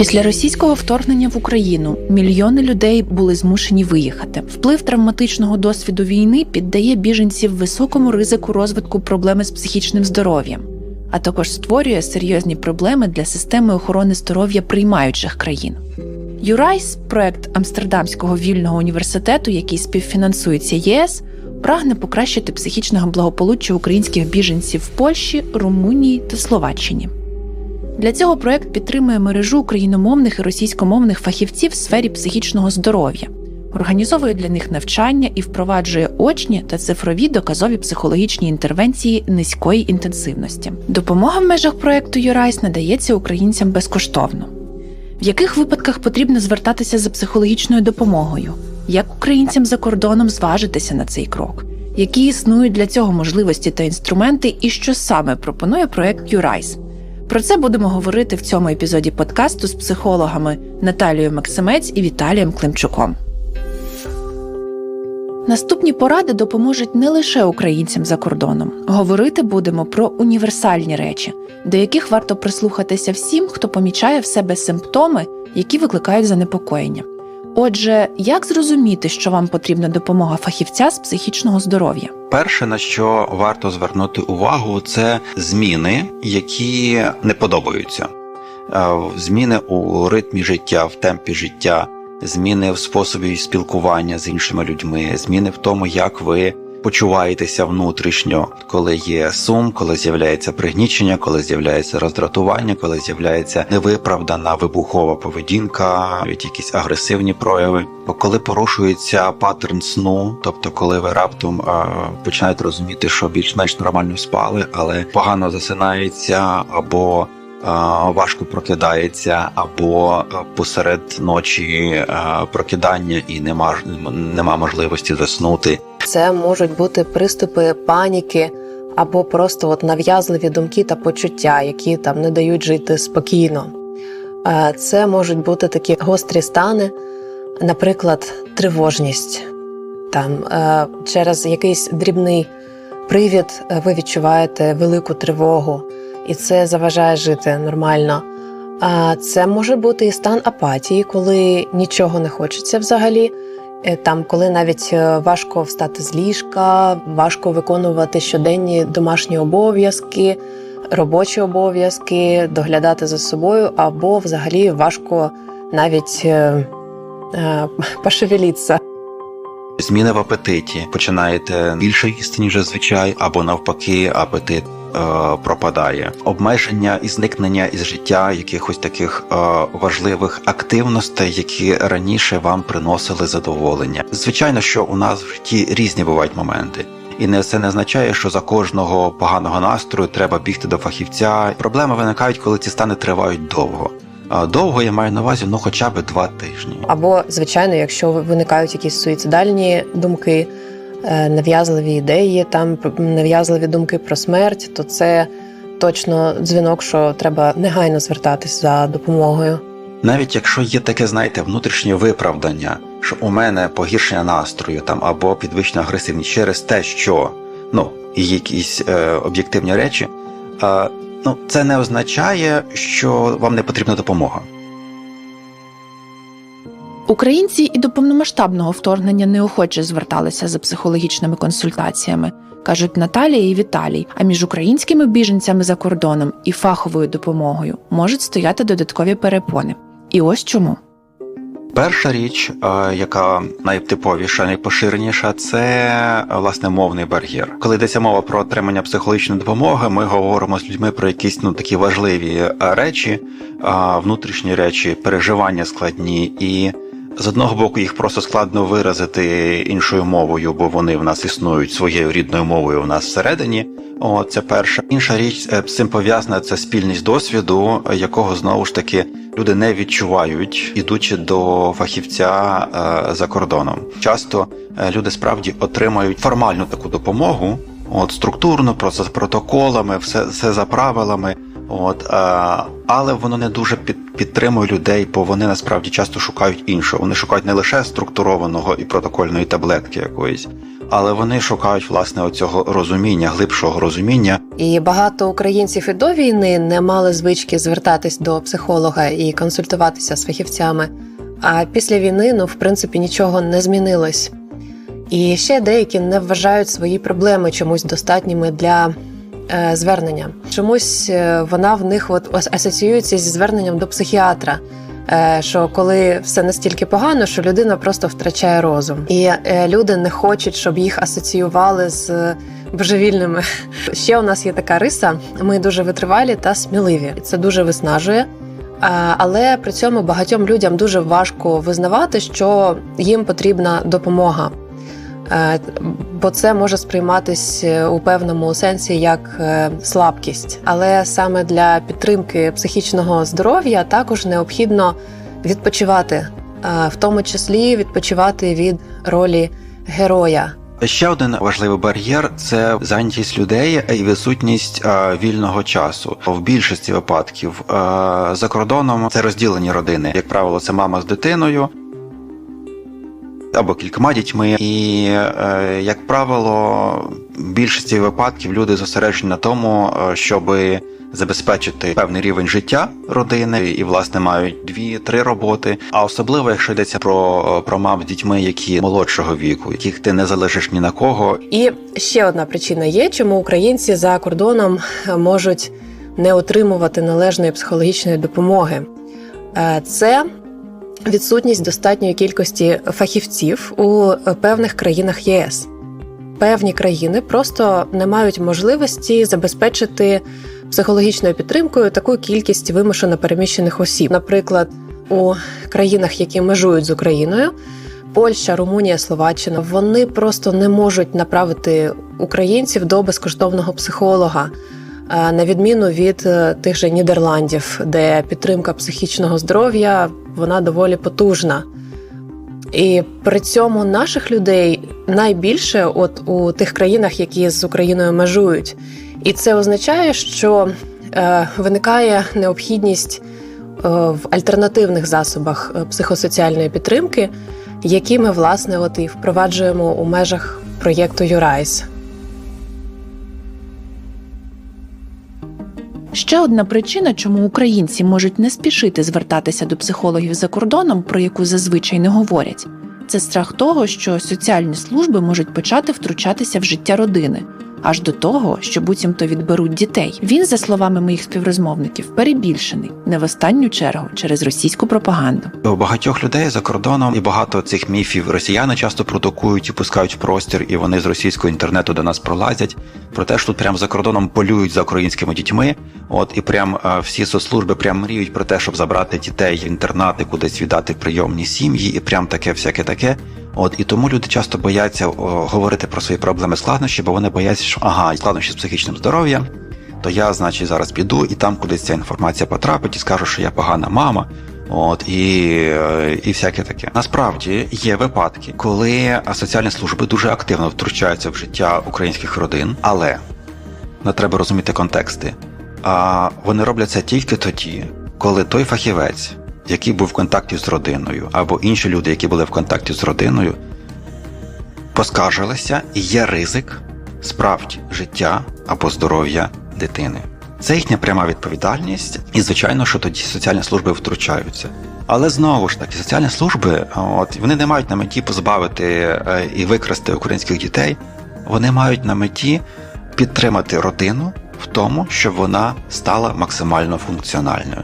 Після російського вторгнення в Україну мільйони людей були змушені виїхати. Вплив травматичного досвіду війни піддає біженців високому ризику розвитку проблеми з психічним здоров'ям, а також створює серйозні проблеми для системи охорони здоров'я приймаючих країн. ЮРАЙС, проект Амстердамського вільного університету, який співфінансується ЄС, прагне покращити психічне благополуччя українських біженців в Польщі, Румунії та Словаччині. Для цього проект підтримує мережу україномовних і російськомовних фахівців в сфері психічного здоров'я, організовує для них навчання і впроваджує очні та цифрові доказові психологічні інтервенції низької інтенсивності. Допомога в межах проекту ЮРАЙС надається українцям безкоштовно. В яких випадках потрібно звертатися за психологічною допомогою? Як українцям за кордоном зважитися на цей крок? Які існують для цього можливості та інструменти, і що саме пропонує проект ЮРАЙС? Про це будемо говорити в цьому епізоді подкасту з психологами Наталією Максимець і Віталієм Климчуком. Наступні поради допоможуть не лише українцям за кордоном. Говорити будемо про універсальні речі, до яких варто прислухатися всім, хто помічає в себе симптоми, які викликають занепокоєння. Отже, як зрозуміти, що вам потрібна допомога фахівця з психічного здоров'я? Перше, на що варто звернути увагу, це зміни, які не подобаються. Е, Зміни у ритмі життя, в темпі життя, зміни в способі спілкування з іншими людьми, зміни в тому, як ви почуваєтеся внутрішньо, коли є сум, коли з'являється пригнічення, коли з'являється роздратування, коли з'являється невиправдана вибухова поведінка, навіть якісь агресивні прояви. Коли порушується паттерн сну, тобто коли ви раптом е, починаєте розуміти, що більш-менш нормально спали, але погано засинається або важко прокидається, або е, посеред ночі е, прокидання і нема, нема можливості заснути. Це можуть бути приступи паніки або просто от нав'язливі думки та почуття, які там не дають жити спокійно. Е, Це можуть бути такі гострі стани, наприклад, тривожність. Там е, через якийсь дрібний привід е, ви відчуваєте велику тривогу, і це заважає жити нормально. А це може бути і стан апатії, коли нічого не хочеться взагалі. Е, Там, коли навіть е, важко встати з ліжка, важко виконувати щоденні домашні обов'язки, робочі обов'язки, доглядати за собою, або взагалі важко навіть е, е, пошевелітися. Зміни в апетиті. Починаєте більше їсти, ніж зазвичай, або навпаки, апетит пропадає. Обмеження і зникнення із життя якихось таких е, важливих активностей, які раніше вам приносили задоволення. Звичайно, що у нас в житті різні бувають моменти. І не це не означає, що за кожного поганого настрою треба бігти до фахівця. Проблеми виникають, коли ці стани тривають довго. Е, Довго я маю на увазі, ну хоча б два тижні. Або, звичайно, якщо виникають якісь суїцидальні думки, е, нав'язливі ідеї, там нав'язливі думки про смерть, то це точно дзвінок, що треба негайно звертатись за допомогою. Навіть якщо є таке, знаєте, внутрішнє виправдання, що у мене погіршення настрою там або підвищена агресивність через те, що ну якісь е, об'єктивні речі, е, ну це не означає, що вам не потрібна допомога. Українці і до повномасштабного вторгнення неохоче зверталися за психологічними консультаціями, кажуть Наталія і Віталій. А між українськими біженцями за кордоном і фаховою допомогою можуть стояти додаткові перепони. І ось чому. Перша річ, е, яка найтиповіша, найпоширеніша, це е, власне мовний бар'єр. Коли йдеться мова про отримання психологічної допомоги, ми говоримо з людьми про якісь ну такі важливі е, речі, внутрішні речі, переживання складні і. З одного боку, їх просто складно виразити іншою мовою, бо вони в нас існують своєю рідною мовою в нас всередині. О, це перша. Інша річ е, з цим пов'язана це спільність досвіду, якого знову ж таки люди не відчувають, ідучи до фахівця е, за кордоном. Часто е, люди справді отримають формальну таку допомогу, от структурно, просто з протоколами, все, все за правилами. От, е, але воно не дуже під, підтримує людей, бо вони насправді часто шукають іншого. Вони шукають не лише структурованого і протокольної таблетки якоїсь, але вони шукають власне оцього розуміння, глибшого розуміння. І багато українців і до війни не мали звички звертатись до психолога і консультуватися з фахівцями. А після війни, ну, в принципі, нічого не змінилось. І ще деякі не вважають свої проблеми чомусь достатніми для е, звернення. Чомусь е, вона в них от ас- асоціюється зі зверненням до психіатра. е, Що коли все настільки погано, що людина просто втрачає розум, і люди не хочуть, щоб їх асоціювали з божевільними. Ще у нас є така риса: ми дуже витривалі та сміливі. Це дуже виснажує. Але при цьому багатьом людям дуже важко визнавати, що їм потрібна допомога. Е, Бо це може сприйматись е, у певному сенсі як е, слабкість. Але саме для підтримки психічного здоров'я також необхідно відпочивати, в тому числі відпочивати від ролі героя. Ще один важливий бар'єр це зайнятість людей і відсутність вільного часу. В більшості випадків за кордоном це розділені родини. Як правило, це мама з дитиною. Або кількома дітьми, і е, як правило, в більшості випадків люди зосереджені на тому, е, щоб забезпечити певний рівень життя родини, і власне мають дві-три роботи. А особливо, якщо йдеться про, про мам з дітьми, які молодшого віку, яких ти не залишиш ні на кого, І ще одна причина є, чому українці за кордоном е, можуть не отримувати належної психологічної допомоги. Це відсутність достатньої кількості фахівців у певних країнах ЄС. Певні країни просто не мають можливості забезпечити психологічною підтримкою таку кількість вимушено переміщених осіб. Наприклад, у країнах, які межують з Україною, Польща, Румунія, Словаччина, вони просто не можуть направити українців до безкоштовного психолога, е, на відміну від е, тих же Нідерландів, де підтримка психічного здоров'я вона доволі потужна. І при цьому наших людей найбільше от у тих країнах, які з Україною межують. І це означає, що е, виникає необхідність е, в альтернативних засобах е, психосоціальної підтримки, які ми власне от і впроваджуємо у межах проєкту Юрайс. Ще одна причина, чому українці можуть не спішити звертатися до психологів за кордоном, про яку зазвичай не говорять, це страх того, що соціальні служби можуть почати втручатися в життя родини, аж до того, що буцімто відберуть дітей. Він, за словами моїх співрозмовників, перебільшений не в останню чергу через російську пропаганду. У багатьох людей за кордоном і багато цих міфів росіяни часто продукують і пускають в простір, і вони з російського інтернету до нас пролазять. Про те, що тут прямо за кордоном полюють за українськими дітьми. От і прям е, всі соцслужби прям мріють про те, щоб забрати дітей в інтернати, кудись віддати прийомні сім'ї, і прям таке, всяке таке. От і тому люди часто бояться о, говорити про свої проблеми складнощі, бо вони бояться, що ага, складнощі з психічним здоров'ям. То я, значить, зараз піду і там кудись ця інформація потрапить і скажу, що я погана мама. От і, е, і всяке таке. Насправді є випадки, коли соціальні служби дуже активно втручаються в життя українських родин, але не треба розуміти контексти. А вони роблять це тільки тоді, коли той фахівець, який був в контакті з родиною, або інші люди, які були в контакті з родиною, поскаржилися, і є ризик справді життя або здоров'я дитини. Це їхня пряма відповідальність, і звичайно, що тоді соціальні служби втручаються. Але знову ж таки, соціальні служби, от вони не мають на меті позбавити е, і викрасти українських дітей. Вони мають на меті підтримати родину в тому, щоб вона стала максимально функціональною.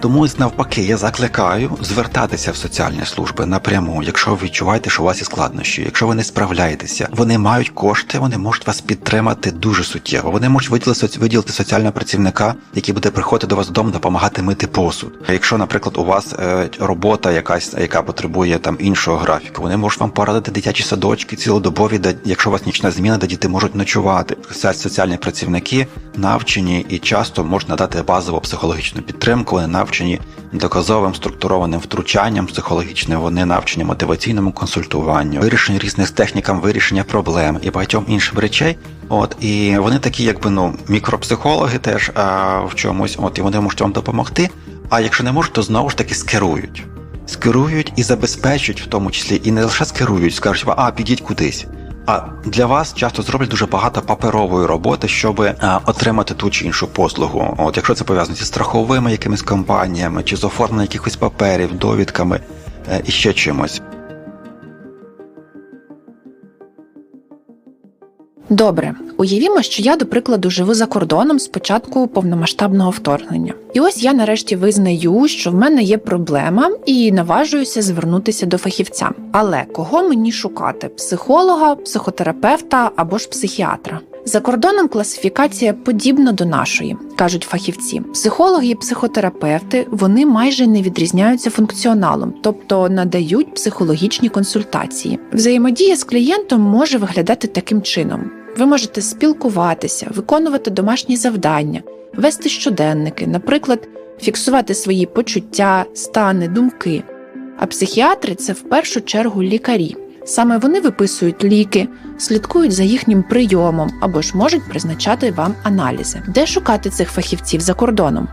Тому навпаки, я закликаю звертатися в соціальні служби напряму, якщо ви відчуваєте, що у вас є складнощі, якщо ви не справляєтеся, вони мають кошти, вони можуть вас підтримати дуже суттєво. Вони можуть виділити, виділити соціального працівника, який буде приходити до вас додому, допомагати мити посуд. Якщо, наприклад, у вас е, робота якась, яка потребує там іншого графіку, вони можуть вам порадити дитячі садочки цілодобові, де якщо у вас нічна зміна, де діти можуть ночувати. Соці- Соціальні працівники навчені і часто можуть надати базову психологічну підтримку. Вони навчені доказовим структурованим втручанням психологічним, вони навчені мотиваційному консультуванню, вирішенню різних технікам вирішення проблем і багатьом іншим речей. От і вони такі, якби ну мікропсихологи, теж а, в чомусь, от і вони можуть вам допомогти. А якщо не можуть, то знову ж таки скерують. Скерують і забезпечують, в тому числі, і не лише скерують, скажуть, а підіть кудись. А для вас часто зроблять дуже багато паперової роботи, щоб отримати ту чи іншу послугу. От якщо це пов'язано зі страховими якимись компаніями, чи з оформленням якихось паперів, довідками е, і ще чимось. Добре, уявімо, що я, до прикладу, живу за кордоном з початку повномасштабного вторгнення. І ось я нарешті визнаю, що в мене є проблема, і наважуюся звернутися до фахівця. Але кого мені шукати? Психолога, психотерапевта або ж психіатра? За кордоном класифікація подібна до нашої, кажуть фахівці. Психологи і психотерапевти вони майже не відрізняються функціоналом, тобто надають психологічні консультації. Взаємодія з клієнтом може виглядати таким чином: ви можете спілкуватися, виконувати домашні завдання, вести щоденники, наприклад, фіксувати свої почуття, стани, думки. А психіатри це в першу чергу лікарі. Саме вони виписують ліки, слідкують за їхнім прийомом або ж можуть призначати вам аналізи. Де шукати цих фахівців за кордоном?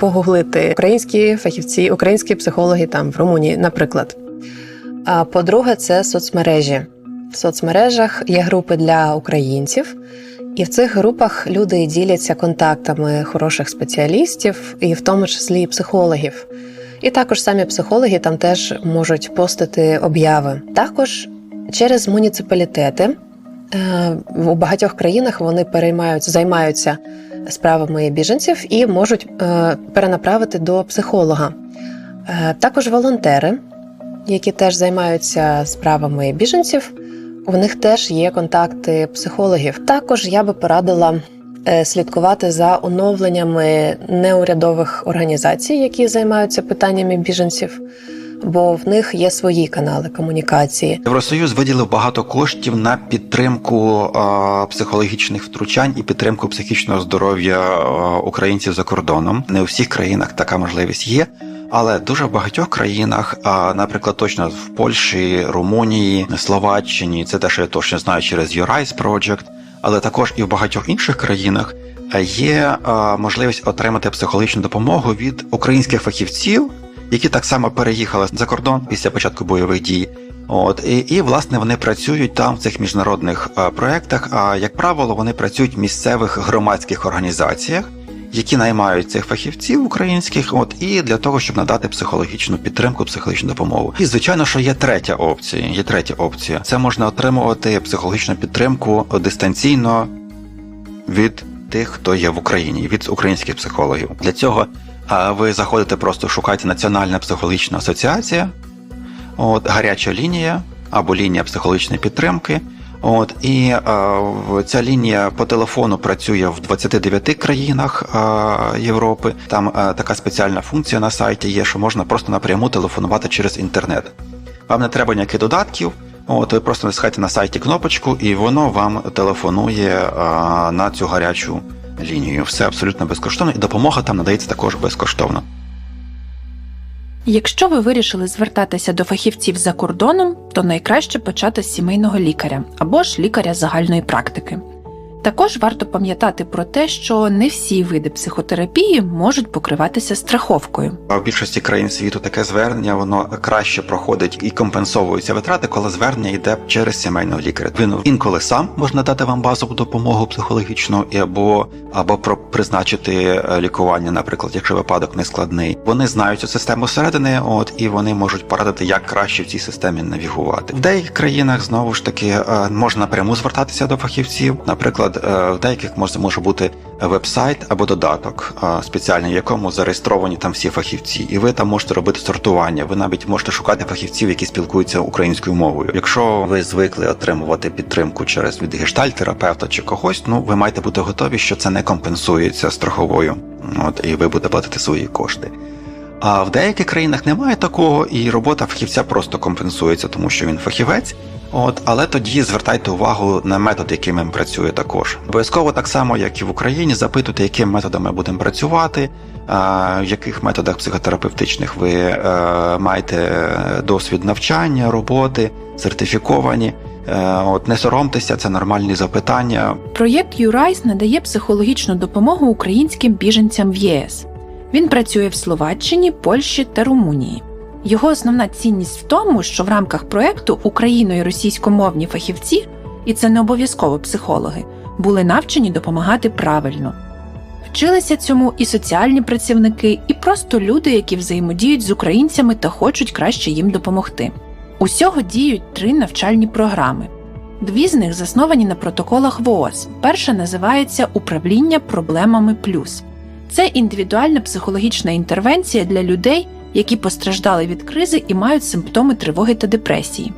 Погуглити українські фахівці, українські психологи там в Румунії, наприклад. А по-друге, це соцмережі. В соцмережах є групи для українців, і в цих групах люди діляться контактами хороших спеціалістів, і в тому числі психологів. І також самі психологи там теж можуть постити обяви. Також через муніципалітети е, у багатьох країнах вони переймаються, займаються справами біженців і можуть е, перенаправити до психолога. Е, також волонтери, які теж займаються справами біженців, у них теж є контакти психологів. Також я би порадила е, слідкувати за оновленнями неурядових організацій, які займаються питаннями біженців, бо в них є свої канали комунікації. Євросоюз виділив багато коштів на підтримку психологічних втручань і підтримку психічного здоров'я українців за кордоном. Не у всіх країнах така можливість є. Але дуже в багатьох країнах, а, наприклад, точно в Польщі, Румунії, Словаччині, це те, що я точно знаю через Юрайс Project, але також і в багатьох інших країнах є можливість отримати психологічну допомогу від українських фахівців, які так само переїхали за кордон після початку бойових дій. От і, і власне вони працюють там в цих міжнародних проектах. А як правило, вони працюють в місцевих громадських організаціях які наймають цих фахівців українських, от і для того, щоб надати психологічну підтримку, психологічну допомогу. І звичайно, що є третя опція. Є третя опція. Це можна отримувати психологічну підтримку дистанційно від тих, хто є в Україні, від українських психологів. Для цього ви заходите, просто шукайте Національна психологічна асоціація, от гаряча лінія або лінія психологічної підтримки. От і е, ця лінія по телефону працює в 29 країнах е, Європи. Там е, така спеціальна функція на сайті є, що можна просто напряму телефонувати через інтернет. Вам не треба ніяких додатків. От ви просто натискаєте на сайті кнопочку, і воно вам телефонує е, на цю гарячу лінію. Все абсолютно безкоштовно, і допомога там надається також безкоштовно. Якщо ви вирішили звертатися до фахівців за кордоном, то найкраще почати з сімейного лікаря або ж лікаря загальної практики. Також варто пам'ятати про те, що не всі види психотерапії можуть покриватися страховкою. В більшості країн світу таке звернення воно краще проходить і компенсовуються витрати, коли звернення йде через сімейного лікаря. Він інколи сам може дати вам базову допомогу психологічну або або про призначити е, лікування, наприклад, якщо випадок не складний. Вони знають цю систему всередини, от і вони можуть порадити, як краще в цій системі навігувати. В деяких країнах знову ж таки е, можна напряму звертатися до фахівців. Наприклад, е, в деяких може може бути веб-сайт або додаток е, спеціальний, в якому зареєстровані там всі фахівці, і ви там можете робити сортування. Ви навіть можете шукати фахівців, які спілкуються українською мовою. Якщо ви звикли отримувати підтримку через від гештальтерапевта чи когось, ну ви маєте бути готові, що це не компенсується страховою. От і ви будете платити свої кошти. А в деяких країнах немає такого, і робота фахівця просто компенсується, тому що він фахівець. От, але тоді звертайте увагу на метод, яким він працює також. Обов'язково так само, як і в Україні, запитуйте, яким методом ми будемо працювати, в яких методах психотерапевтичних ви е, маєте досвід навчання, роботи, сертифіковані. Е, От не соромтеся, це нормальні запитання. Проєкт «Юрайс» надає психологічну допомогу українським біженцям в ЄС. Він працює в Словаччині, Польщі та Румунії. Його основна цінність в тому, що в рамках проєкту україно- і російськомовні фахівці, і це не обов'язково психологи, були навчені допомагати правильно. Вчилися цьому і соціальні працівники, і просто люди, які взаємодіють з українцями та хочуть краще їм допомогти. Усього діють три навчальні програми. Дві з них засновані на протоколах ВООЗ. Перша називається Управління проблемами плюс. Це індивідуальна психологічна інтервенція для людей, які постраждали від кризи і мають симптоми тривоги та депресії.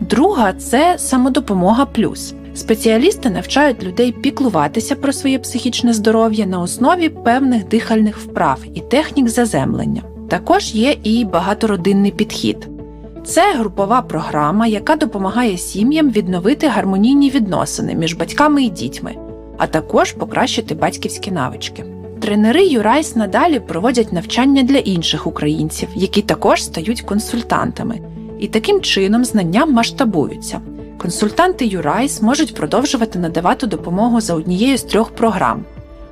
Друга це самодопомога плюс. Спеціалісти навчають людей піклуватися про своє психічне здоров'я на основі певних дихальних вправ і технік заземлення. Також є і багатородинний підхід. Це групова програма, яка допомагає сім'ям відновити гармонійні відносини між батьками і дітьми, а також покращити батьківські навички. Тренери Юрайс надалі проводять навчання для інших українців, які також стають консультантами, і таким чином знання масштабуються. Консультанти Юрайс можуть продовжувати надавати допомогу за однією з трьох програм.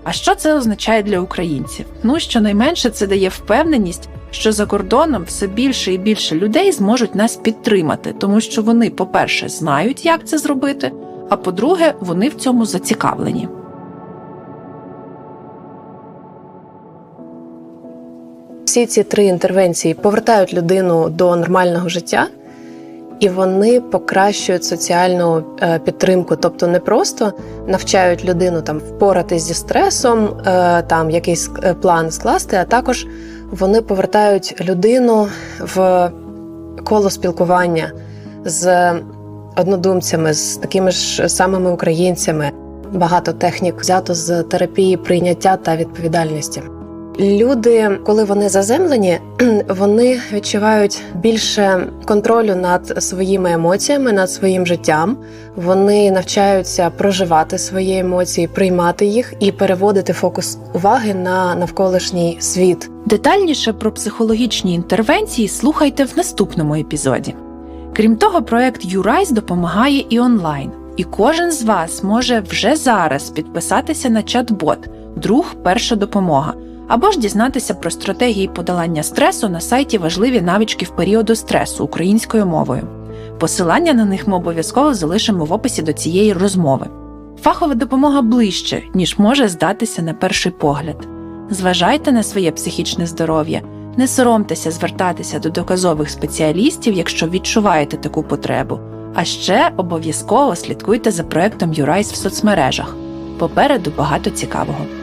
А що це означає для українців? Ну, щонайменше це дає впевненість, що за кордоном все більше і більше людей зможуть нас підтримати, тому що вони, по-перше, знають, як це зробити, а по-друге, вони в цьому зацікавлені. Всі ці три інтервенції повертають людину до нормального життя, і вони покращують соціальну е, підтримку, тобто не просто навчають людину там впоратись зі стресом, е, там якийсь е, план скласти, а також вони повертають людину в коло спілкування з однодумцями, з такими ж самими українцями. Багато технік взято з терапії прийняття та відповідальності. Люди, коли вони заземлені, вони відчувають більше контролю над своїми емоціями, над своїм життям. Вони навчаються проживати свої емоції, приймати їх і переводити фокус уваги на навколишній світ. Детальніше про психологічні інтервенції слухайте в наступному епізоді. Крім того, проект Юрайс допомагає і онлайн, і кожен з вас може вже зараз підписатися на чат-бот Друг перша допомога або ж дізнатися про стратегії подолання стресу на сайті важливі навички в періоду стресу українською мовою. Посилання на них ми обов'язково залишимо в описі до цієї розмови. Фахова допомога ближче, ніж може здатися на перший погляд. Зважайте на своє психічне здоров'я, не соромтеся звертатися до доказових спеціалістів, якщо відчуваєте таку потребу. А ще обов'язково слідкуйте за проектом Юрайс в соцмережах. Попереду багато цікавого.